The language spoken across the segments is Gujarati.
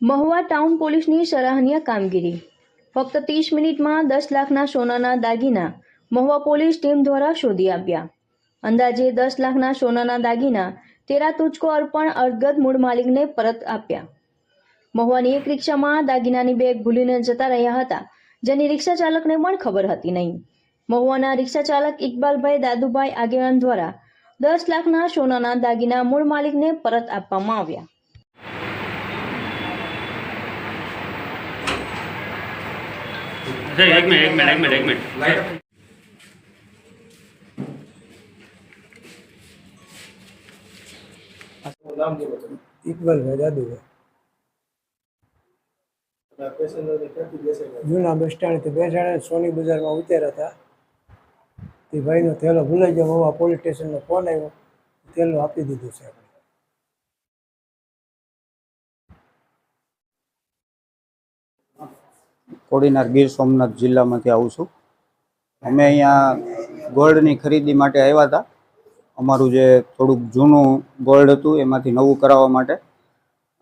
મહુવા ટાઉન પોલીસની સરાહનીય કામગીરી. ફક્ત ત્રીસ મિનિટમાં દસ લાખના સોનાના દાગીના મહુવા પોલીસ ટીમ દ્વારા શોધી આપ્યા અંદાજે દસ લાખના સોનાના દાગીના, તેરા તુચકો અર્પણ અર્ગત મૂળ માલિકને પરત આપ્યા. મહુવાની એક રિક્ષામાં દાગીનાની બેગ ભૂલીને જતા રહ્યા હતા, જેની રિક્ષા ચાલકને પણ ખબર હતી નહીં. મહુવાના રિક્ષા ચાલક ઇકબાલભાઈ દાદુભાઈ આગેવાન દ્વારા દસ લાખના સોનાના દાગીના મૂળ માલિકને પરત આપવામાં આવ્યા. સર એક મિનિટ એક મિનિટ એક મિનિટ એક મિનિટ. ઇકબાલભાઈ દાદુભાઈ જૂના બસ સ્ટેન્ડથી બેસાડે સોની બજારમાં ઉતર્યા હતા. તે ભાઈનો થેલો ભૂલાઈ ગયો હોવા પોલીસ સ્ટેશનનો ફોન આવ્યો. થેલો આપી દીધો છે આપણે. કોડીનાર ગીર સોમનાથ જિલ્લામાંથી આવું છું. અમે અહીંયા ગોલ્ડની ખરીદી માટે આવ્યા હતા. અમારું જે થોડુંક જૂનું ગોલ્ડ હતું, એમાંથી નવું કરાવવા માટે.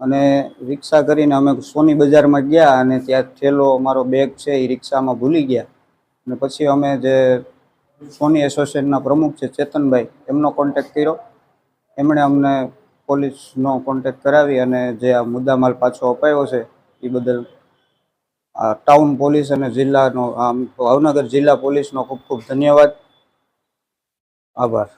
અને રિક્ષા કરીને અમે સોની બજારમાં ગયા અને ત્યાં થેલો અમારો બેગ છે એ રિક્ષામાં ભૂલી ગયા. અને પછી અમે જે સોની એસોસિએશનના પ્રમુખ છે ચેતનભાઈ, એમનો કોન્ટેક્ટ કર્યો. એમણે અમને પોલીસનો કોન્ટેક્ટ કરાવી અને જે આ મુદ્દામાલ પાછો અપાયો છે, એ બદલ ટાઉન પોલીસ અને જિલ્લાનો ભાવનગર જિલ્લા પોલીસનો ખૂબ ખૂબ ધન્યવાદ. આભાર.